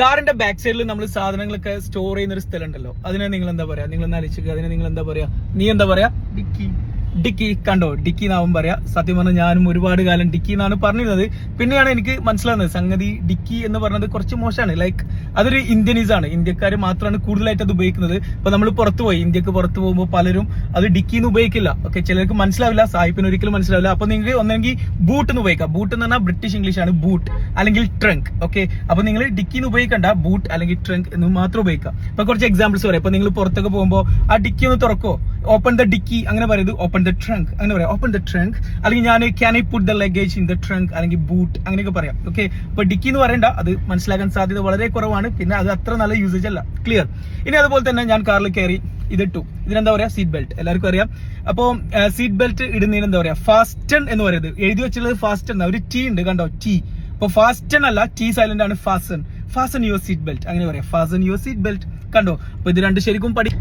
കാറിന്റെ ബാക്ക് സൈഡിൽ നമ്മൾ സാധനങ്ങളൊക്കെ സ്റ്റോർ ചെയ്യുന്ന ഒരു സ്ഥലം ഉണ്ടല്ലോ. അതിനെ നിങ്ങൾ എന്താ പറയാ നിങ്ങൾ അതിനെ നിങ്ങൾ എന്താ പറയാ? നീ എന്താ പറയാ? ഡിക്കി ഡിക്കി കണ്ടോ? ഡിക്കി എന്നാവും പറയാ. സത്യം പറഞ്ഞാൽ ഞാനും ഒരുപാട് കാലം ഡിക്കി എന്നാണ് പറഞ്ഞിരുന്നത്. പിന്നെയാണ് എനിക്ക് മനസ്സിലാകുന്നത്. സംഗതി ഡിക്കി എന്ന് പറഞ്ഞത് കുറച്ച് മോശമാണ്. ലൈക്ക് അതൊരു ഇന്ത്യനീസ് ആണ് ഇന്ത്യക്കാർ മാത്രമാണ് കൂടുതലായിട്ട് അത് ഉപയോഗിക്കുന്നത്. ഇപ്പൊ നമ്മൾ പുറത്തു പോയി. ഇന്ത്യയ്ക്ക് പുറത്തു പോകുമ്പോൾ പലരും അത് ഡിക്കി എന്ന് ഉപയോഗിക്കില്ല. ഓക്കെ ചിലർക്ക് മനസ്സിലാവില്ല. സായിപ്പിന് ഒരിക്കലും മനസ്സിലാവില്ല. അപ്പൊ നിങ്ങൾ ഒന്നെങ്കിൽ ബൂട്ട് എന്ന് ഉപയോഗിക്കാം. ബൂട്ട് എന്ന് പറഞ്ഞാൽ ബ്രിട്ടീഷ് ഇംഗ്ലീഷ് ആണ് ബൂട്ട്. അല്ലെങ്കിൽ ട്രങ്ക്. ഓക്കെ അപ്പൊ നിങ്ങൾ ഡിക്കി എന്ന് ഉപയോഗിക്കണ്ട. ബൂട്ട് അല്ലെങ്കിൽ ട്രങ്ക് എന്ന് മാത്രം ഉപയോഗിക്കാം. ഇപ്പൊ കുറച്ച് എക്സാമ്പിൾസ് പറയാം. ഇപ്പൊ നിങ്ങൾ പുറത്തൊക്കെ പോകുമ്പോൾ ആ ഡിക്കി ഒന്ന് തുറക്കോ ഓപ്പൺ ദ ഡിക്കി അങ്ങനെ പറയുന്നത് ഓപ്പൺ ദ ട്രങ്ക് അങ്ങനെ പറയാം. ഓപ്പൺ ദ ട്രങ്ക് അല്ലെങ്കിൽ ഞാൻ can I put the luggage in the trunk അല്ലെങ്കിൽ ബൂട്ട് അങ്ങനെയൊക്കെ പറയാം. ഓക്കെ ഇപ്പൊ ഡിക്കി എന്ന് പറയണ്ട അത് മനസ്സിലാക്കാൻ സാധ്യത വളരെ കുറവാണ്. പിന്നെ അത് അത്ര നല്ല യൂസേജ് അല്ല. ക്ലിയർ ഇനി അതുപോലെ തന്നെ ഞാൻ കാറിൽ കയറി ഇതിട്ടു. ഇതിനെന്താ പറയാ? സീറ്റ് ബെൽറ്റ് എല്ലാവർക്കും അറിയാം. അപ്പോൾ സീറ്റ് ബെൽറ്റ് ഇടുന്നതിന് എന്താ പറയാ? ഫാസ്റ്റൺ എന്ന് പറയുന്നത്. എഴുതി വെച്ചുള്ളത് ഫാസ്റ്റൺ ഒരു ടീ ഉണ്ട് കണ്ടോ? ടീ അപ്പൊ ഫാസ്റ്റൺ അല്ല ടീ സൈലന്റ് ആണ് fasten fasten your seat belt അങ്ങനെ പറയാം. ഫാസൺ യുവർ സീറ്റ് ബെൽറ്റ് കണ്ടോ? അപ്പൊ ഇത് രണ്ട് ശരിക്കും പഠി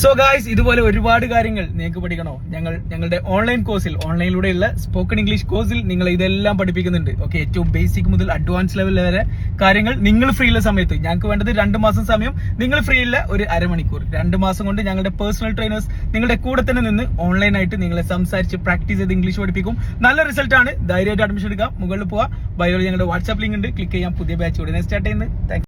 സോ ഗായ്സ് ഇതുപോലെ ഒരുപാട് കാര്യങ്ങൾ നിങ്ങൾക്ക് പഠിക്കണോ? ഞങ്ങൾ ഞങ്ങളുടെ ഓൺലൈൻ കോഴ്സിൽ ഓൺലൈനിലൂടെയുള്ള സ്പോക്കൺ ഇംഗ്ലീഷ് കോഴ്സിൽ നിങ്ങൾ ഇതെല്ലാം പഠിപ്പിക്കുന്നുണ്ട്. ഓക്കെ ഏറ്റവും ബേസിക് മുതൽ അഡ്വാൻസ് ലെവൽ വരെ കാര്യങ്ങൾ നിങ്ങൾ ഫ്രീ ഉള്ള സമയത്ത്. ഞങ്ങൾക്ക് വേണ്ടത് രണ്ട് മാസം സമയം നിങ്ങൾ ഫ്രീ ഉള്ള ഒരു അരമണിക്കൂർ. രണ്ട് മാസം കൊണ്ട് ഞങ്ങളുടെ പേഴ്സണൽ ട്രെയിനേഴ്സ് നിങ്ങളുടെ കൂടെ തന്നെ നിന്ന് ഓൺലൈനായിട്ട് നിങ്ങളെ സംസാരിച്ച് പ്രാക്ടീസ് ചെയ്ത് ഇംഗ്ലീഷ് പഠിപ്പിക്കും. നല്ല റിസൾട്ട് ആണ്. ധൈര്യമായിട്ട് അഡ്മിഷൻ എടുക്കാം. മുകളിൽ പോവാം. ബയോളജി ഞങ്ങളുടെ വാട്സാപ്പ് ലിങ്ക് ഉണ്ട്. ക്ലിക്ക് ചെയ്യാം. പുതിയ ബാച്ച് ഉടനെ സ്റ്റാർട്ട് ചെയ്യുന്നത്